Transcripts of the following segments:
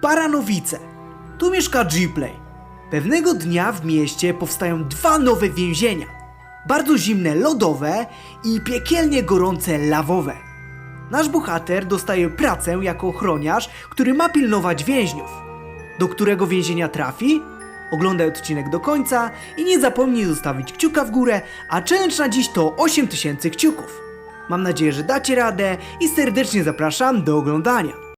Baranowice. Tu mieszka G-Play. Pewnego dnia w mieście powstają dwa nowe więzienia. Bardzo zimne lodowe i piekielnie gorące lawowe. Nasz bohater dostaje pracę jako ochroniarz, który ma pilnować więźniów. Do którego więzienia trafi? Oglądaj odcinek do końca i nie zapomnij zostawić kciuka w górę, a challenge na dziś to 8000 kciuków. Mam nadzieję, że dacie radę i serdecznie zapraszam do oglądania.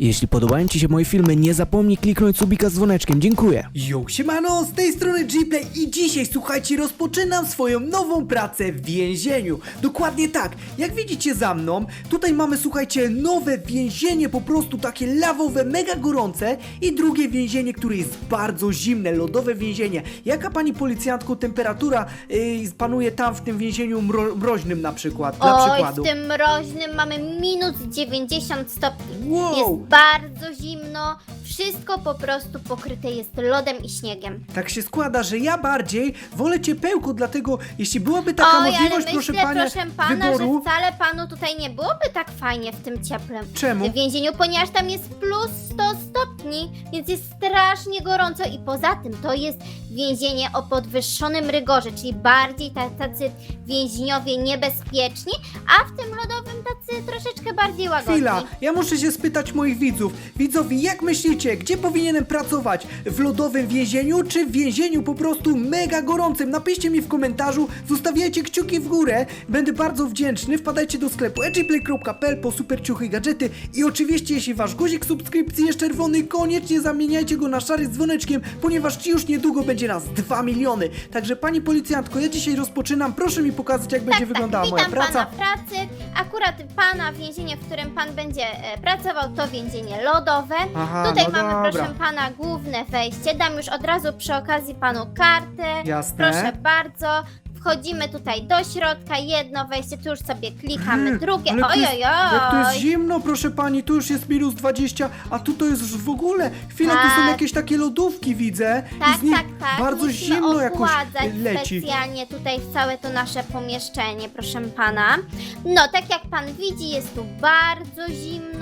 Jeśli podobają Ci się moje filmy, nie zapomnij kliknąć subika z dzwoneczkiem. Dziękuję. Yo, siemano, z tej strony Gplay i dzisiaj, słuchajcie, rozpoczynam swoją nową pracę w więzieniu. Dokładnie tak, jak widzicie za mną, tutaj mamy, słuchajcie, nowe więzienie, po prostu takie lawowe, mega gorące i drugie więzienie, które jest bardzo zimne, lodowe więzienie. Jaka pani policjantko temperatura yy, panuje tam w tym więzieniu mro mroźnym na przykład, dla Oj, przykładu? w tym mroźnym mamy minus 90 stopni. Wow. Jest bardzo zimno, wszystko po prostu pokryte jest lodem i śniegiem. Tak się składa, że ja bardziej wolę ciepełko, dlatego jeśli byłaby taka Oj, ale możliwość, myślę, proszę proszę pana, wyboru... że wcale panu tutaj nie byłoby tak fajnie w tym cieplem. Czemu? W więzieniu, ponieważ tam jest plus 100 stopni, więc jest strasznie gorąco i poza tym to jest więzienie o podwyższonym rygorze, czyli bardziej ta- tacy więźniowie niebezpieczni, a w tym lodowym tacy troszeczkę bardziej łagodni. Chwila, ja muszę się spytać moich widzów. Widzowie, jak myślicie, gdzie powinienem pracować? W lodowym więzieniu, czy w więzieniu po prostu mega gorącym? Napiszcie mi w komentarzu, zostawiajcie kciuki w górę, będę bardzo wdzięczny. Wpadajcie do sklepu edgyplay.pl po super ciuchy i gadżety i oczywiście, jeśli wasz guzik subskrypcji jest czerwony, koniecznie zamieniajcie go na szary z dzwoneczkiem, ponieważ już niedługo będzie nas 2 miliony. Także pani policjantko, ja dzisiaj rozpoczynam, proszę mi pokazać, jak będzie wyglądała tak, moja witam praca. pana w pracy. Akurat pana więzienie, w którym pan będzie e, pracował, to więzienie lodowe. Aha, Tutaj no mamy, dobra. proszę pana, główne wejście. Dam już od razu przy okazji panu kartę. Jasne. Proszę bardzo. Wchodzimy tutaj do środka, jedno wejście, tu już sobie klikamy, Mm, drugie. ale Oj, jest- oj, Jak to jest zimno, proszę pani, tu już jest minus 20, a tu to jest już w ogóle. Chwila, tu są Tak. jakieś takie lodówki, widzę. Tak, I z nich tak, tak. bardzo Musimy zimno jakoś ochładzać leci. specjalnie tutaj w całe to nasze pomieszczenie, proszę pana. No, tak jak pan widzi, jest tu bardzo zimno.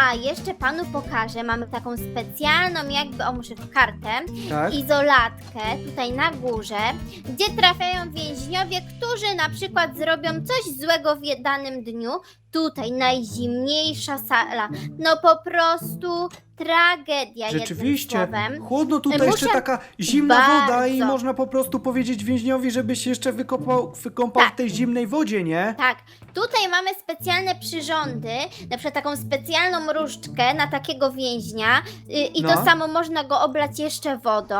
A jeszcze panu pokażę, mamy taką specjalną jakby, o muszę w kartę, Tak? izolatkę tutaj na górze, gdzie trafiają więźniowie, którzy na przykład zrobią coś złego w je- danym dniu. Tutaj najzimniejsza sala. No po prostu tragedia Rzeczywiście, jednym słowem. chłodno tutaj Muszę- jeszcze taka zimna woda i Bardzo. można po prostu powiedzieć więźniowi, żeby się jeszcze wykopał, wykąpał Tak. w tej zimnej wodzie, nie? Tak, tutaj mamy specjalne przyrządy, na przykład taką specjalną różdżkę na takiego więźnia y, i No. to samo można go oblać jeszcze wodą.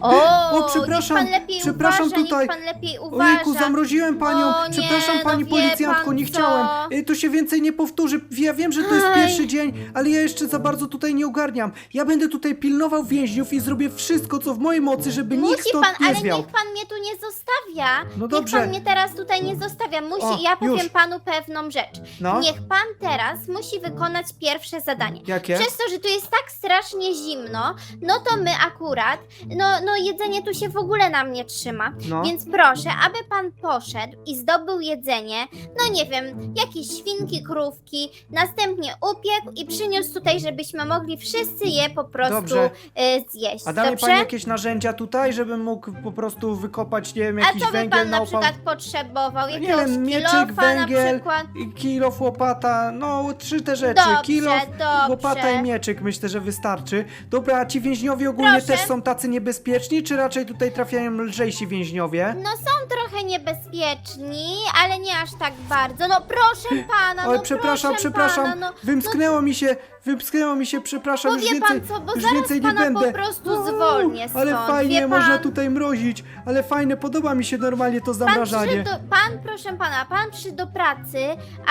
O, O, przepraszam, niech pan lepiej przepraszam uważa, tutaj. niech pan lepiej uważa. Ojejku, zamroziłem panią. No nie, Przepraszam no pani wie policjantko, pan nie co? chciałem. Y, To się więcej nie powtórzy. Ja wiem, że to jest Aj. pierwszy dzień, ale ja jeszcze za bardzo tutaj nie ogarniam. Ja będę tutaj pilnował więźniów i zrobię wszystko, co w mojej mocy, żeby nikt Musi stąd pan, nie ale zwiał. niech pan mnie tu nie zostawia. No Niech dobrze. pan mnie teraz tutaj nie zostawia. Musi, O, ja powiem już. panu pewną rzecz. No. Niech pan teraz musi wykonać pierwsze zadanie. Jakie? Przez to, że tu jest tak strasznie zimno, no to my akurat, no, no jedzenie tu się w ogóle nam nie trzyma. No. Więc proszę, aby pan poszedł i zdobył jedzenie, no nie wiem, jakieś świnki, krówki, następnie upiekł i przyniósł tutaj, żebyśmy mogli wszyscy je po prostu Dobrze. y, zjeść. A da mi Dobrze? pani jakieś narzędzia tutaj, żebym mógł po prostu wykopać, nie wiem, A jakiś co by węgiel pan na opał? przykład potrzebował? Nie Jakiegoś wiem, mieczyk, kilofa na węgiel, przykład? i kilo łopata, no trzy te rzeczy. Dobrze, kilo, dobrze. łopata i mieczyk, myślę, że wystarczy. Dobra, a ci więźniowie ogólnie Proszę. też są tacy niebezpieczni, czy raczej tutaj trafiają lżejsi więźniowie? No są trochę niebezpieczni, ale nie aż tak bardzo. No proszę pana, Oj, no przepraszam, proszę przepraszam, pana, no, wymsknęło mi się, wymsknęło mi się, przepraszam, już więcej, pan co, bo już zaraz więcej nie pana będę. po prostu zwolnię Ale stąd, fajnie, wie można pan? tutaj mrozić, ale fajne, podoba mi się normalnie to Pan zamrażanie. przyszedł, do, pan, proszę pana, pan przyszedł do pracy,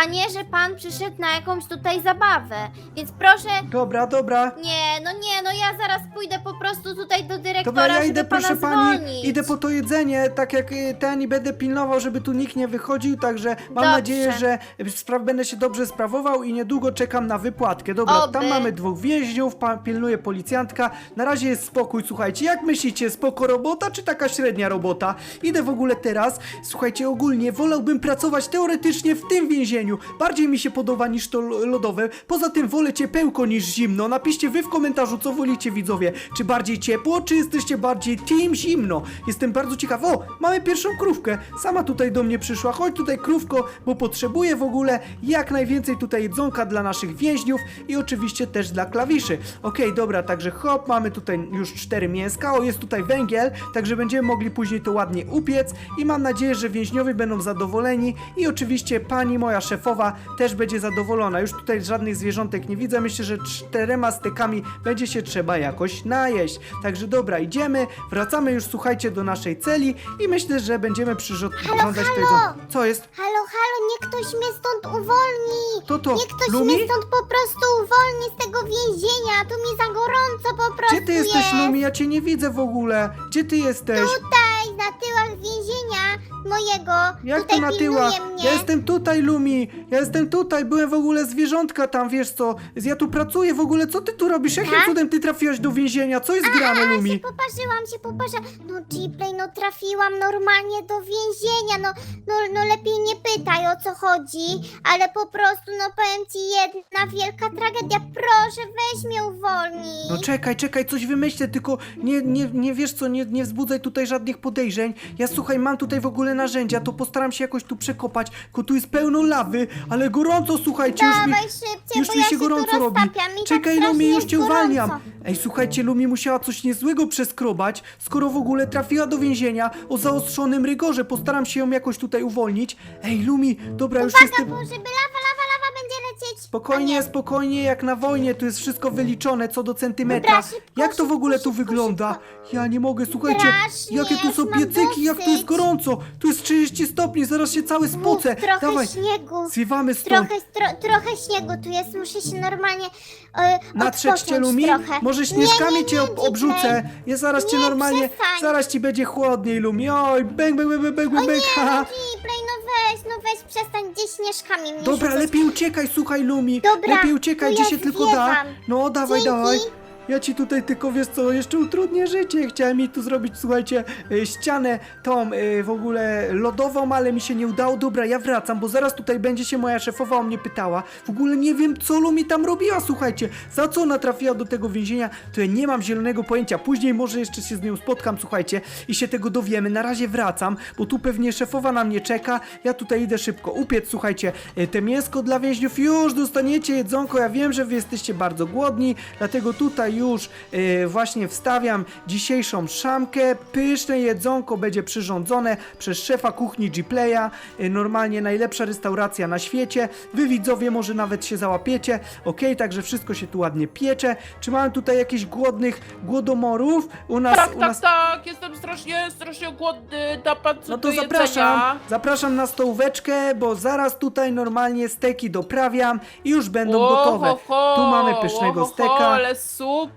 a nie, że pan przyszedł na jakąś tutaj zabawę. Więc proszę, Dobra, dobra. nie, no nie, no ja zaraz pójdę po prostu tutaj do dyrektora, Dobra, ja żeby idę, pana proszę pani, zwolnić. idę po to jedzenie, tak jak y, ten i będę pilnował, żeby tu nikt nie wychodził, także mam Dobrze. nadzieję, że spra- będę się dobrze sprawował i niedługo czekam na wypłatkę. Dobra, Oby. tam mamy dwóch więźniów, pa- pilnuje policjantka, na razie jest spokój, słuchajcie, jak myślicie, spoko robota, czy taka średnia robota? Idę w ogóle teraz, słuchajcie, ogólnie wolałbym pracować teoretycznie w tym więzieniu, bardziej mi się podoba niż to lo- lodowe, poza tym wolę ciepełko niż zimno, napiszcie wy w komentarzu, co wolicie widzowie, czy bardziej ciepło, czy jesteście bardziej team zimno, jestem bardzo ciekaw, o, mamy pierwszą krówkę, sama tutaj do mnie przyszła, chodź tutaj krówko, bo potrzebuję w ogóle jak najwięcej tutaj jedzonka dla naszych więźniów i oczywiście też dla klawiszy, okej, dobra, także hop, mamy tutaj już cztery mięska, o, jest tutaj węgiel, także będziemy mogli później to ładnie upiec i mam nadzieję, że więźniowie będą zadowoleni i oczywiście pani moja szefowa też będzie zadowolona. Już tutaj żadnych zwierzątek nie widzę, myślę, że czterema stykami będzie się trzeba jakoś najeść. Także dobra, idziemy, wracamy już słuchajcie do naszej celi i myślę, że będziemy przyrządzać halo! jedzonko. Co jest? Halo, halo, niech ktoś mnie stąd uwolni! To to, Niech ktoś Lumi? mnie stąd po prostu uwolni z tego więzienia! Tu mi za gorąco po prostu Gdzie ty jesteś, jest. Lumi? Ja cię nie widzę w ogóle. Gdzie ty jesteś? Tutaj, na tyłach więzienia mojego. Jak tutaj to na tyłach? pilnuje mnie. Ja jestem tutaj, Lumi! Ja jestem tutaj, byłem w ogóle zwierzątka tam, wiesz co? Ja tu pracuję w ogóle, co ty tu robisz? Jakim Tak? cudem ty trafiłaś do więzienia? Co jest grane, A, się Lumi? poparzyłam, się poparzyłam. No Gplay, no trafiłam normalnie do więzienia. No, no, no lepiej nie pytaj o co chodzi, ale po prostu, no powiem ci, jedna wielka tragedia. Proszę, weź mnie uwolnij. No czekaj, czekaj, coś wymyślę, tylko nie, nie, nie wiesz co, nie, nie wzbudzaj tutaj żadnych podejrzeń. Ja słuchaj, mam tutaj w ogóle narzędzia, to postaram się jakoś tu przekopać, tylko tu jest pełno lawy, ale gorąco, słuchajcie, już mi... Dawaj szybciej, Już bo mi ja się gorąco tu robi. roztapiam i Czekaj, tak Lumi, już cię uwalniam. Ej, słuchajcie, Lumi musiała coś niezłego przeskrobać, skoro w ogóle trafiła do więzienia o zaostrzonym rygorze. Postaram się ją jakoś tutaj uwolnić. Ej, Lumi, dobra, już Uwaga, jestem... bo żeby lawa. Spokojnie, spokojnie, jak na wojnie, tu jest wszystko wyliczone co do centymetra. Dobra, szybko, jak to w szybko, ogóle tu szybko, wygląda? Ja nie mogę, słuchajcie, Strasznie, jakie tu są mam piecyki, jak tu jest dosyć. gorąco. Tu jest 30 stopni, zaraz się cały spocę. Mów, trochę Dawaj, śniegu. zwiewamy stąd. Trochę, tro, trochę śniegu tu jest, muszę się normalnie e, Natrzeć cię, odpocząć Lumi? trochę. Może Nie, śnieżkami nie, nie, cię ob obrzucę. Ja zaraz cię Nie, normalnie, przestań. zaraz ci będzie chłodniej, Lumi. Oj, bęk, bęk, bęk, bęk, O nie, bęk, haha. no no weź, no weź, przestań, gdzie śnieżkami mnie Dobra, rzucasz. lepiej uciekaj, słuchaj, Lumi. Dobra, lepiej uciekaj, to gdzie ja się tylko da. zwiewam. No, dawaj, Dzięki. dawaj. Ja ci tutaj tylko, wiesz co, jeszcze utrudnię życie. Chciałem mi tu zrobić, słuchajcie, y, ścianę tą y, w ogóle lodową, ale mi się nie udało. Dobra, ja wracam, bo zaraz tutaj będzie się moja szefowa o mnie pytała. W ogóle nie wiem, co Lumi tam robiła, słuchajcie. Za co ona trafiła do tego więzienia, to ja nie mam zielonego pojęcia. Później może jeszcze się z nią spotkam, słuchajcie, i się tego dowiemy. Na razie wracam, bo tu pewnie szefowa na mnie czeka. Ja tutaj idę szybko upiec, słuchajcie, y, te mięsko dla więźniów. Już dostaniecie jedzonko. Ja wiem, że wy jesteście bardzo głodni, dlatego tutaj już y, właśnie wstawiam dzisiejszą szamkę. Pyszne jedzonko będzie przyrządzone przez szefa kuchni G-Playa. Y, normalnie najlepsza restauracja na świecie. Wy widzowie może nawet się załapiecie. Ok, także wszystko się tu ładnie piecze. Czy mamy tutaj jakichś głodnych głodomorów? U nas, Tak, u tak, nas tak, jestem strasznie, strasznie głodny, da pan co no do to zapraszam, jedzenia? zapraszam na stołóweczkę, bo zaraz tutaj normalnie steki doprawiam i już będą gotowe. ho, ho, tu mamy pysznego o, ho, steka. ho, ale super,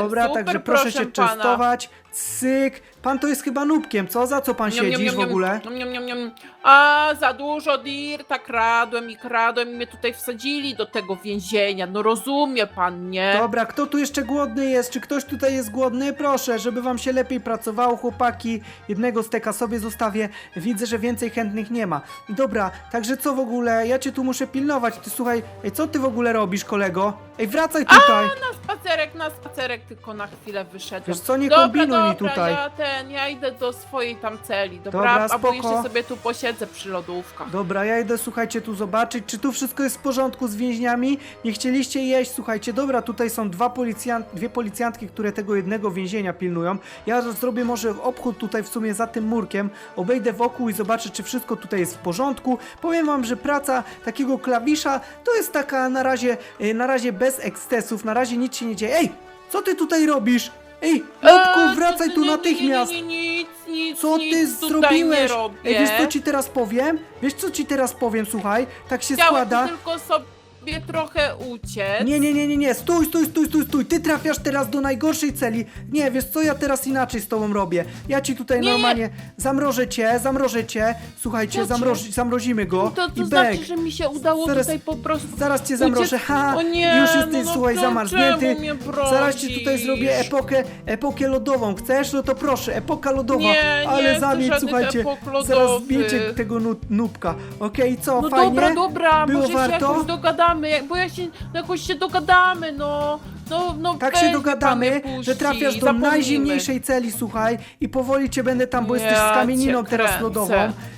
Dobra, super, także proszę, proszę się pana. częstować. Cyk. Pan to jest chyba nubkiem, co? Za co pan niam, w ogóle? niam, niam, niam, niam. A, za dużo dirta kradłem i kradłem i mnie tutaj wsadzili do tego więzienia. No rozumie pan, nie? Dobra, kto tu jeszcze głodny jest? Czy ktoś tutaj jest głodny? Proszę, żeby wam się lepiej pracowało, chłopaki. Jednego steka sobie zostawię. Widzę, że więcej chętnych nie ma. Dobra, także co w ogóle? Ja cię tu muszę pilnować. Ty słuchaj, ej, co ty w ogóle robisz, kolego? Ej, wracaj tutaj. Na spacerek, na spacerek, tylko na chwilę wyszedłem. Wiesz co, nie dobra, kombinuj mi dobra, tutaj. ja ten, ja idę do swojej tam celi, dobra? Dobra, Albo spoko. jeszcze sobie tu posiedzę przy lodówkach. Dobra, ja idę, słuchajcie, tu zobaczyć, czy tu wszystko jest w porządku z więźniami. Nie chcieliście jeść, słuchajcie, dobra, tutaj są dwa policjant, dwie policjantki, które tego jednego więzienia pilnują. Ja zrobię może obchód tutaj w sumie za tym murkiem, obejdę wokół i zobaczę, czy wszystko tutaj jest w porządku. Powiem wam, że praca takiego klawisza to jest taka na razie, y, na razie bez ekscesów, na razie nic się nie dzieje. Ej, co ty tutaj robisz? Ej, Eee, wracaj tu natychmiast! Nie, nie, nie, nic, nic, Co ty nic tutaj zrobiłeś? Robię. Ej, wiesz co ci teraz powiem? Wiesz co ci teraz powiem, słuchaj? Tak się Chciałem składa. tylko sobie... sobie trochę uciec. Nie, nie, nie, nie, nie, stój, stój, stój, stój, stój, ty trafiasz teraz do najgorszej celi. Nie, wiesz co, ja teraz inaczej z tobą robię. Ja ci tutaj Nie. normalnie zamrożę cię, zamrożę cię. Słuchajcie, zamroż, zamrozimy go To, to i znaczy, że mi się udało Zaraz- tutaj po prostu Zaraz cię zamrożę, Uciec- ha! O nie, już jesteś, no, słuchaj, no, zamarznięty. czemu mnie Zaraz ci tutaj zrobię epokę, epokę lodową. Chcesz? No to proszę, epoka lodowa. Nie, nie Ale chcę zamieć, żadnych słuchajcie, epok zaraz lodowych. zdjęcie tego nu nubka. Okej, co, No fajnie? dobra, dobra, Było może warto? się jakoś dogadamy, jak- bo ja się, no jakoś się dogadamy, no. No, no Tak weź się mnie dogadamy, nie puści, że trafiasz do zapomnijmy. najzimniejszej celi, słuchaj, i powoli cię będę tam, bo Ja jesteś z kamieniną cię teraz kręcę. lodową.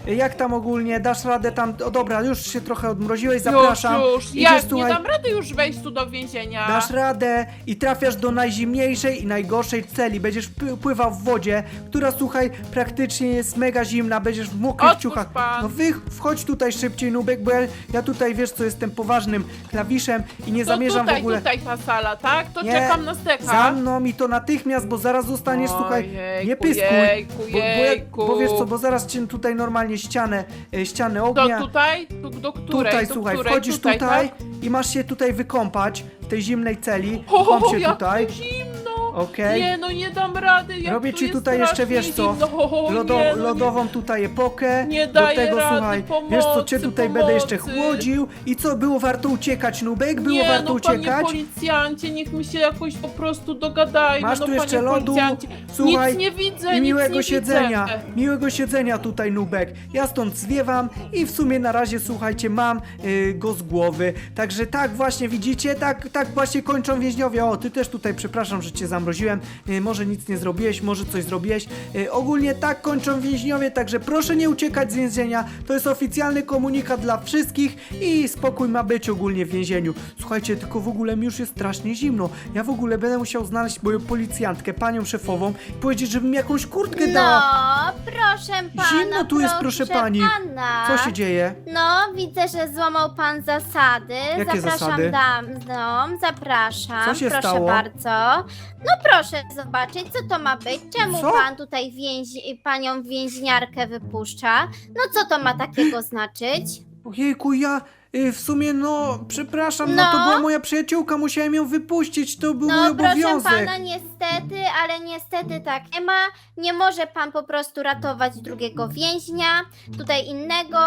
Jak tam ogólnie, dasz radę tam, o dobra, już się trochę odmroziłeś, zapraszam. Już, już, Idziesz, ja nie słuchaj, dam rady już wejść tu do więzienia. Dasz radę i trafiasz do najzimniejszej i najgorszej celi. Będziesz pły- pływał w wodzie, która słuchaj, praktycznie jest mega zimna, będziesz w mokrych Otwórz ciuchach. pan. No wy wchodź tutaj szybciej, Nubek, bo ja, ja tutaj wiesz co, jestem poważnym klawiszem i nie to zamierzam tutaj, w ogóle. tutaj ta sala, tak? To Nie, czekam na steka. Za mną i to natychmiast, bo zaraz zostaniesz, słuchaj, Ojejku, nie pyskuj. jejku, bo, bo, jejku. bo wiesz co, bo zaraz cię tutaj normalnie ścianę, e, ścianę ognia. tutaj? Do, do której? Tutaj, do słuchaj, której? wchodzisz tutaj, tutaj, Tak? i masz się tutaj wykąpać w tej zimnej celi. O, Kąp się jak tutaj. tu zimno! Okej. Nie, no nie dam rady. Jak Robię tu ci jest tutaj jeszcze, strasznie wiesz co, Zimno. Lodo, nie, no nie- lodową tutaj epokę. Nie Do daję tego rady, słuchaj, wiesz co, cię pomocy, tutaj będę jeszcze pomocy. chłodził. I co, było warto uciekać, Nubek? Było nie, warto no, panie uciekać? policjancie, niech my się jakoś po prostu dogadajmy. Masz no, tu jeszcze panie lodu, policjancie. słuchaj, Nic nie widzę, I nic miłego nie siedzenia, Widzę. miłego siedzenia tutaj, Nubek. Ja stąd zwiewam i w sumie na razie, słuchajcie, mam y, go z głowy. Także tak właśnie, widzicie, tak, tak właśnie kończą więźniowie. O, ty też tutaj, przepraszam, że cię zamroziłem. Y, może nic nie zrobiłeś, może coś zrobiłeś. Y, ogólnie tak kończą więźniowie, także proszę nie uciekać z więzienia. To jest oficjalny komunikat dla wszystkich i spokój ma być ogólnie w więzieniu. Słuchajcie, tylko w ogóle mi już jest strasznie zimno. Ja w ogóle będę musiał znaleźć moją policjantkę, panią szefową i powiedzieć, żeby mi jakąś kurtkę dała. No, proszę pana. Zimno tu jest, proszę pani. Pana. Co się dzieje? No, widzę, że złamał pan zasady. Jakie zapraszam zasady? dam, no, zapraszam. Co się proszę stało? bardzo. No proszę zobaczyć, co to ma być. Czemu Co? pan tutaj więzi, panią więźniarkę wypuszcza? No co to ma takiego znaczyć? Ojejku, ja y, w sumie, no, przepraszam, no. to No. była moja przyjaciółka, musiałem ją wypuścić, to był mój No proszę obowiązek. pana, niestety, ale niestety tak nie ma. Nie może pan po prostu ratować drugiego więźnia, tutaj innego.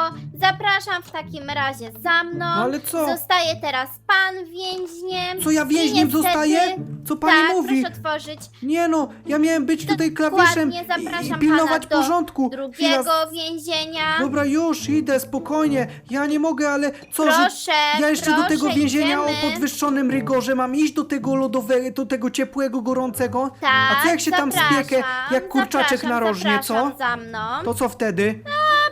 Zapraszam w takim razie za mną. No ale co? Zostaje teraz pan więźniem. Co ja I więźniem niestety- zostaję? Co pani tak, mówi? proszę otworzyć Nie no, ja miałem być tutaj klawiszem Dokładnie, i, i pilnować pana do porządku. drugiego Chwila, więzienia. Dobra, już idę, spokojnie. Ja nie mogę, ale co, że Proszę, ja jeszcze do tego więzienia idziemy. o podwyższonym rygorze mam iść do tego lodowego, do tego ciepłego, gorącego? Tak, A co jak się tam zapraszam, spiekę, jak kurczaczek zapraszam, narożnie, co? zapraszam za mną. To co wtedy?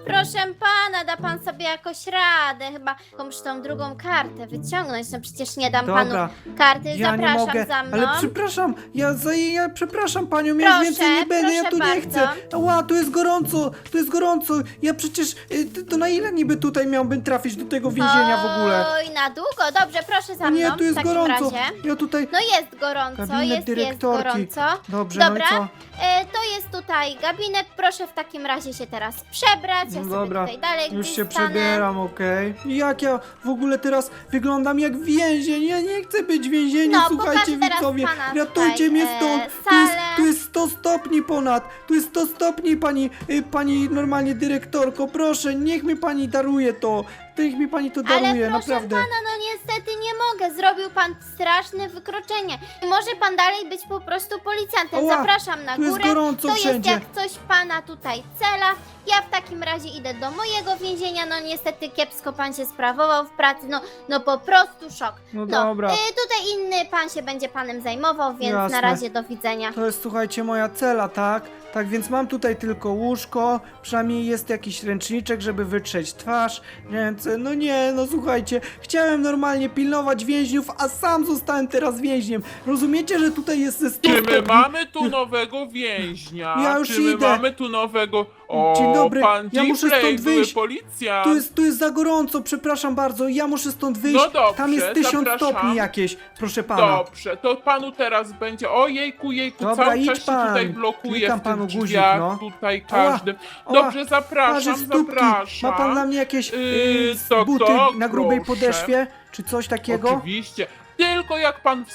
Proszę pana, da pan sobie jakoś radę. Chyba muszę tą drugą kartę wyciągnąć. No przecież nie dam Dobra. panu karty. Ja nie Zapraszam mogę, za mną. ale przepraszam, ja, za, ja przepraszam panią, ja Proszę, więcej nie będę, ja proszę tu nie bardzo. chcę. Ła, tu jest gorąco, tu jest gorąco. Ja przecież, y, to- to na ile niby tutaj miałbym trafić do tego więzienia w ogóle? Oj, na długo. Dobrze, proszę za mną. nie, tu jest w takim gorąco. razie. Ja tutaj, No jest gorąco, Gabinet jest, jest dyrektorki. gorąco. dobrze, Dobra, no i co? e, to jest tutaj gabinet. Proszę w takim razie się teraz przebrać. Ja No sobie dobra, tutaj dalej Już gdzieś się stanę. przebieram, okej. Jak ja w ogóle teraz wyglądam jak więzień? Ja nie chcę być w więzieniu, No, słuchajcie pokażę teraz widzowie. pana Ratujcie tutaj, mnie e, stąd. tu, jest, salę. tu jest 100 stopni ponad. Tu jest 100 stopni, pani, y, pani normalnie dyrektorko. Proszę, niech mi pani daruje to. Niech mi pani to Ale daruje, proszę naprawdę. pana, no niestety nie mogę. Zrobił pan straszne wykroczenie. I może pan dalej być po prostu policjantem. Ała, Zapraszam na tu jest górę. gorąco to wszędzie. jest jak coś pana tutaj cela. Ja w takim razie idę do mojego więzienia. No niestety kiepsko pan się sprawował w pracy. No, no po prostu szok. No dobra. y, tutaj inny pan się będzie panem zajmował, więc Jasne. na razie do widzenia. To jest, słuchajcie, moja cela, tak? Tak więc mam tutaj tylko łóżko, przynajmniej jest jakiś ręczniczek, żeby wytrzeć twarz, ręce. No nie, no słuchajcie, chciałem normalnie pilnować więźniów, a sam zostałem teraz więźniem. Rozumiecie, że tutaj jest 100 Czy my mamy tu nowego więźnia? Ja już Czy my idę. mamy tu nowego... O, Dzień dobry, pan ja muszę Gplay, stąd były wyjść. policjant. Tu jest, tu jest za gorąco, przepraszam bardzo, ja muszę stąd wyjść. No dobrze, Tam jest tysiąc zapraszam. stopni jakieś, proszę pana. Dobrze, to panu teraz będzie. Ojejku, jejku, Dobra, cały idź czas się pan. tutaj blokuje Klikam w tych panu guzik, drzwiach, no. tutaj Ała, każdym. ała, Dobrze, zapraszam, Parzy stópki. zapraszam. Ma pan dla mnie jakieś Yy, yy, to buty to, na grubej proszę. podeszwie? czy coś takiego? Oczywiście. Tylko jak pan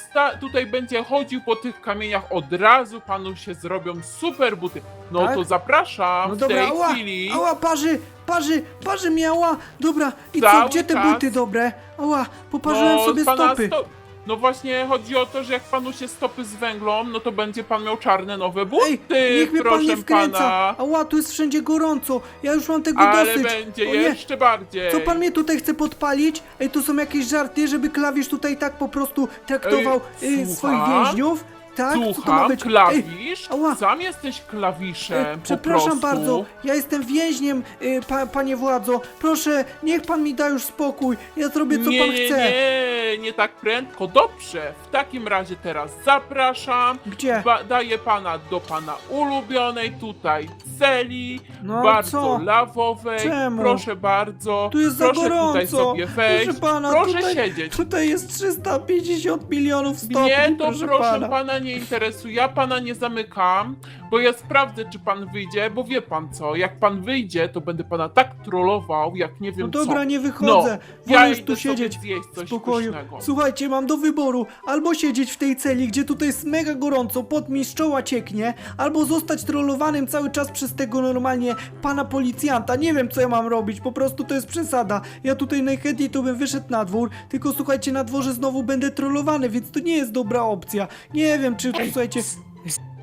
tutaj będzie chodził po tych kamieniach, od razu panu się zrobią super buty. No Tak? to zapraszam No w dobra, tej ała, chwili. ała, parzy, parzy, parzy miała. Dobra, i co, gdzie te czas. buty dobre? Ała, poparzyłem sobie pana stopy. sto- No właśnie chodzi o to, że jak panu się stopy zwęglą, no to będzie pan miał czarne nowe buty, Ej, niech mnie pan proszę nie wkręca. pana. Ała, tu jest wszędzie gorąco. Ja już mam tego Ale dosyć. będzie O nie, jeszcze bardziej. Co pan mnie tutaj chce podpalić? Ej, tu są jakieś żarty, żeby klawisz tutaj tak po prostu traktował Ej, y, swoich słucham? więźniów? Tak? Co to ma Słucham, być? Ej, klawisz? ała. Sam jesteś klawiszem, E, po Przepraszam prostu. bardzo, ja jestem więźniem, y, pa, panie władzo. Proszę, niech pan mi da już spokój. Ja zrobię co nie, pan nie, chce. Nie, nie tak prędko. Dobrze, w takim razie teraz zapraszam. Gdzie? Ba- daję pana do pana ulubionej tutaj celi, No, bardzo co? lawowej. Czemu? Proszę bardzo. Tu jest za Proszę gorąco. tutaj sobie wejść. Proszę pana, Proszę tutaj, siedzieć. Tutaj jest 350 milionów stopni, Mnie to proszę, proszę, pana. pana. Nie interesuje, ja pana nie zamykam, bo ja sprawdzę, czy pan wyjdzie, bo wie pan co, jak pan wyjdzie, to będę pana tak trollował, jak nie wiem No dobra, co. nie wychodzę. No, Wolę ja już idę tu sobie siedzieć. zjeść coś w spokoju. pysznego. Słuchajcie, mam do wyboru albo siedzieć w tej celi, gdzie tutaj jest mega gorąco, pot mi z czoła cieknie, albo zostać trollowanym cały czas przez tego normalnie pana policjanta. Nie wiem, co ja mam robić, po prostu to jest przesada. Ja tutaj najchętniej to bym wyszedł na dwór, tylko słuchajcie, na dworze znowu będę trollowany, więc to nie jest dobra opcja. Nie wiem, czy, Ej, słuchajcie...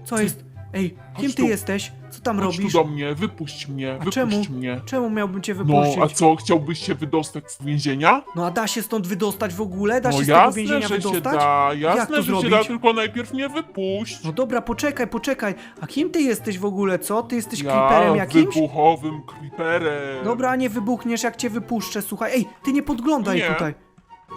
Co jest? Ej, kim Chodź ty tu. jesteś? Co tam Chodź robisz? tu do mnie, wypuść mnie, A wypuść czemu? mnie. Czemu miałbym cię No, wypuścić? a co, chciałbyś się wydostać z więzienia? No a da się stąd wydostać w ogóle? Da no się z tego jasne, więzienia że się wydostać? da, Jak jasne, to że się zrobić? da, tylko najpierw mnie wypuść. No dobra, poczekaj, poczekaj. A kim ty jesteś w ogóle, co? Ty jesteś ja creeperem jakimś? wybuchowym creeperem. Dobra, a nie wybuchniesz jak cię wypuszczę, słuchaj. Ej, ty nie podglądaj Nie. tutaj.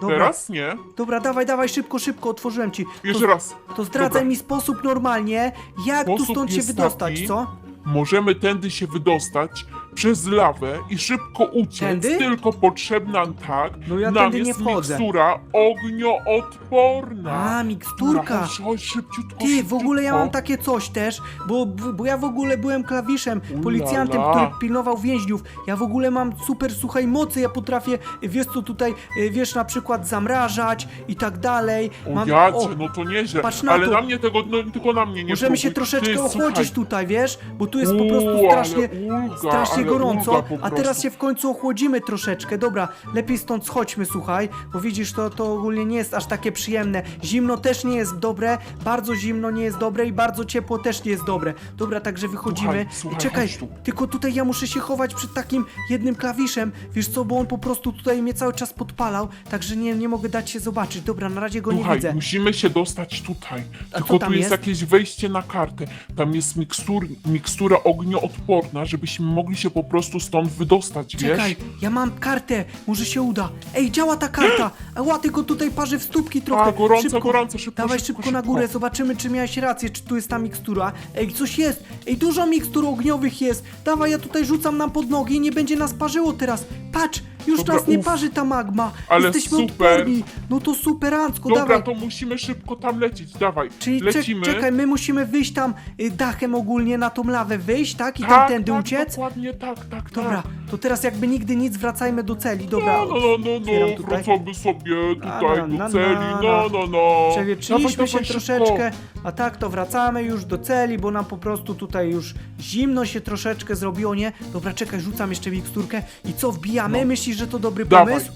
Dobra, Teraz nie. dobra, dawaj, dawaj, szybko, szybko, otworzyłem ci. Jeszcze to, raz. to zdradzaj Dobra. mi sposób normalnie, jak tu Sposób stąd się jest wydostać, taki, co? Możemy tędy się wydostać przez lawę i szybko uciec. Tędy? Tylko potrzebna tak. No ja nam tędy nie jest wchodzę. mikstura ognioodporna. A, miksturka. Chodź, chodź szybciutko, Ty, w ogóle ja mam takie coś też, bo, bo ja w ogóle byłem klawiszem, Ulala. policjantem, który pilnował więźniów. Ja w ogóle mam super, słuchaj, mocy, ja potrafię, wiesz co tutaj, y, wiesz, na przykład zamrażać i tak dalej. O Mam, jacie, no to nieźle. patrz na ale to. na mnie tego, no, tylko na mnie nie Możemy się próbuj. troszeczkę Ty, ochłodzić słuchaj, tutaj, wiesz? Bo tu jest po prostu Uuu, ale strasznie, ulga, strasznie ale gorąco. A teraz się w końcu ochłodzimy troszeczkę. Dobra, lepiej stąd schodźmy, słuchaj. Bo widzisz, to, to ogólnie nie jest aż takie przyjemne. Zimno też nie jest dobre, bardzo zimno nie jest dobre i bardzo ciepło też nie jest dobre. Dobra, także wychodzimy. Słuchaj, słuchaj, Czekaj, chodź tu. tylko tutaj ja muszę się chować przed takim jednym klawiszem. Wiesz co, bo on po prostu tutaj mnie cały czas podpalał, także nie, nie mogę dać się zobaczyć. Dobra, na razie go nie Słuchaj, widzę. musimy się dostać tutaj. A Tylko tam tu jest, jest? jakieś wejście na kartę. Tam jest mikstur, mikstura ognioodporna, żebyśmy mogli się po prostu stąd wydostać, Czekaj, wiesz? ja mam kartę, może się uda. Ej, działa ta karta! Ała, tylko tutaj parzy w stópki trochę. A, gorąco, szybko. gorąco, szybko, Dawaj szybko, szybko, na szybko. górę, zobaczymy czy miałeś rację, czy tu jest ta mikstura. Ej, coś jest! Ej, dużo mikstur ogniowych jest! Dawaj, ja tutaj rzucam nam pod nogi i nie będzie nas parzyło teraz. Patrz, już Dobra, nas nie uf. parzy ta magma. Ale Jesteśmy super. odporni. No to superancko, Dobra, dawaj. to musimy szybko tam lecieć, dawaj. Czyli czek- Lecimy. czekaj, my musimy wyjść tam y, dachem ogólnie na tą lawę wyjść, tak? I tak, tamtędy tak, uciec? Dokładnie tak, tak, Dobra, tak. to teraz jakby nigdy nic wracajmy do celi, dobra. No, no, no, no, otwieram no, tutaj. wracamy sobie tutaj Na, na, do na, celi, na, no, no, no. Przewietrzyliśmy Dawaj, się dawaj, szybko. troszeczkę, a tak to wracamy już do celi, bo nam po prostu tutaj już zimno się troszeczkę zrobiło, nie? Dobra, czekaj, rzucam jeszcze miksturkę i co, wbijamy? No. Myślisz, że to dobry Dawaj. pomysł?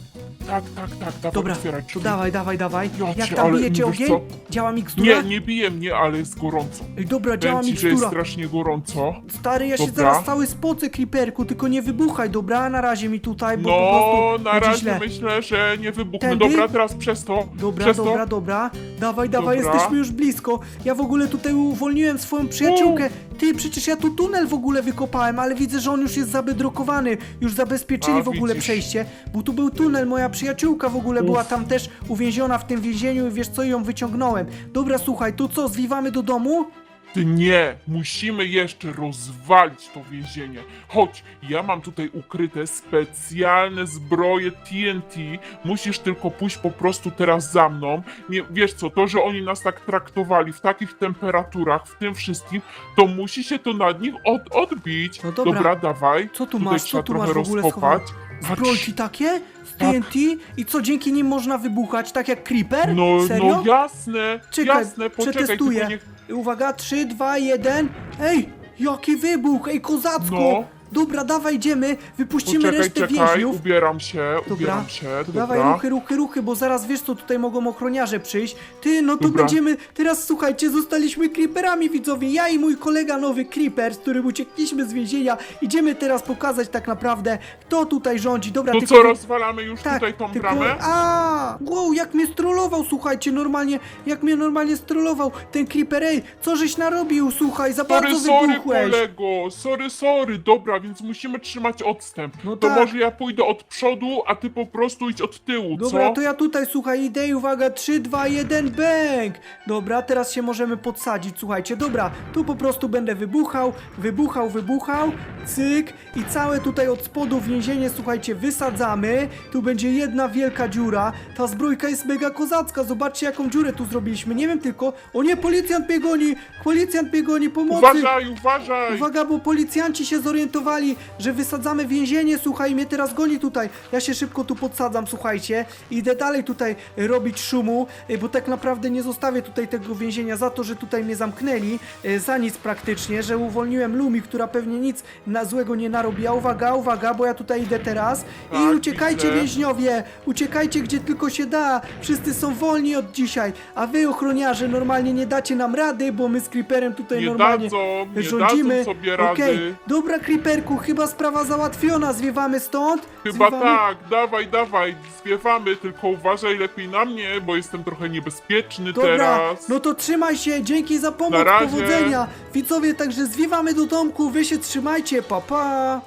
Tak, tak, tak, dawaj, Dobra, otwieraj to drzwi. dawaj, dawaj, dawaj. Jacie, Jak tam ale bijecie wiesz ogień? co? Działa mikstura? Nie, nie bije mnie, ale jest gorąco. Ej, dobra, działa Powiem ci, że jest mikstura. strasznie gorąco. Stary, ja się Dobra. zaraz cały spocę, Creeperku, tylko nie wybuchaj, dobra? Na razie mi tutaj, bo po No, prostu na będzie razie źle. myślę, że nie wybuchnę. Tędy? Dobra, teraz przez to. Dobra, przez dobra, to. dobra. Dawaj, dawaj, Dobra. jesteśmy już blisko. Ja w ogóle tutaj uwolniłem swoją przyjaciółkę. Ty, przecież ja tu tunel w ogóle wykopałem, ale widzę, że on już jest zabedrokowany. Już zabezpieczyli A, w ogóle widzisz. przejście, bo tu był tunel. Moja przyjaciółka w ogóle była tam też uwięziona w tym więzieniu i wiesz co, ją wyciągnąłem. Dobra, słuchaj, to co, zwiewamy do domu? Ty nie, musimy jeszcze rozwalić to więzienie. Chodź, ja mam tutaj ukryte specjalne zbroje TNT. Musisz tylko pójść po prostu teraz za mną. Nie, wiesz co, to, że oni nas tak traktowali w takich temperaturach, w tym wszystkim, to musi się to nad nich od, odbić. No dobra. dawaj. Co tu tutaj masz? Co trzeba tu trochę masz w ogóle rozkopać. Zbrojki takie? Z Tak. TNT? I co, dzięki nim można wybuchać, tak jak Creeper? No, Serio? no jasne, Czekaj, jasne, poczekaj, przetestuję. tylko niech... Uwaga, 3, 2, 1. Ej, jaki wybuch! Ej, kozacko! No. Dobra, dawaj, idziemy, wypuścimy Poczekaj, resztę czekaj, więźniów. ubieram się, Dobra, ubieram się, to dobra. dawaj ruchy, ruchy, ruchy, bo zaraz wiesz co, tutaj mogą ochroniarze przyjść. Ty, no to Dobra. będziemy, teraz słuchajcie, zostaliśmy creeperami widzowie, ja i mój kolega nowy creeper, z którym uciekliśmy z więzienia. Idziemy teraz pokazać tak naprawdę, kto tutaj rządzi. Dobra, To tylko... co, rozwalamy już Tak, tutaj tą tylko... bramę? A, wow, jak mnie strollował, słuchajcie, normalnie, jak mnie normalnie strollował ten creeper, ej, co żeś narobił, słuchaj, za Sorry, bardzo sorry, wybuchłeś. kolego, sorry, sorry, dobra, więc musimy trzymać odstęp. No to tak. może ja pójdę od przodu, a ty po prostu idź od tyłu, Dobra, co? to ja tutaj, słuchaj, idę i uwaga, 3, 2, 1, bang! Dobra, teraz się możemy podsadzić, słuchajcie, dobra, tu po prostu będę wybuchał, wybuchał, wybuchał, cyk i całe tutaj od spodu więzienie, słuchajcie, wysadzamy, tu będzie jedna wielka dziura, ta zbrójka jest mega kozacka, zobaczcie jaką dziurę tu zrobiliśmy, nie wiem tylko, o nie, policjant mnie goni, policjant mnie goni, pomocy! Uważaj, uważaj! Uwaga, bo policjanci się zorientowali, że wysadzamy więzienie, słuchaj, mnie teraz goni tutaj. Ja się szybko tu podsadzam, słuchajcie. Idę dalej tutaj robić szumu, y, bo tak naprawdę nie zostawię tutaj tego więzienia za to, że tutaj mnie zamknęli, y, za nic praktycznie, że uwolniłem Lumi, która pewnie nic na złego nie narobiła. Uwaga, uwaga, bo ja tutaj idę teraz. I Tak, uciekajcie więźniowie, uciekajcie gdzie tylko się da. Wszyscy są wolni od dzisiaj, a wy ochroniarze normalnie nie dacie nam rady, bo my z Creeperem tutaj Nie normalnie dadzą, nie rządzimy. dadzą sobie rady. Okej, dobra Creeperku, chyba sprawa załatwiona, zwiewamy stąd? Chyba zwiewamy? tak, dawaj, dawaj, zwiewamy, tylko uważaj lepiej na mnie, bo jestem trochę niebezpieczny Dobra, teraz. no to trzymaj się, dzięki za pomoc, Na razie. powodzenia. Widzowie, także zwiewamy do domku, wy się trzymajcie, pa pa.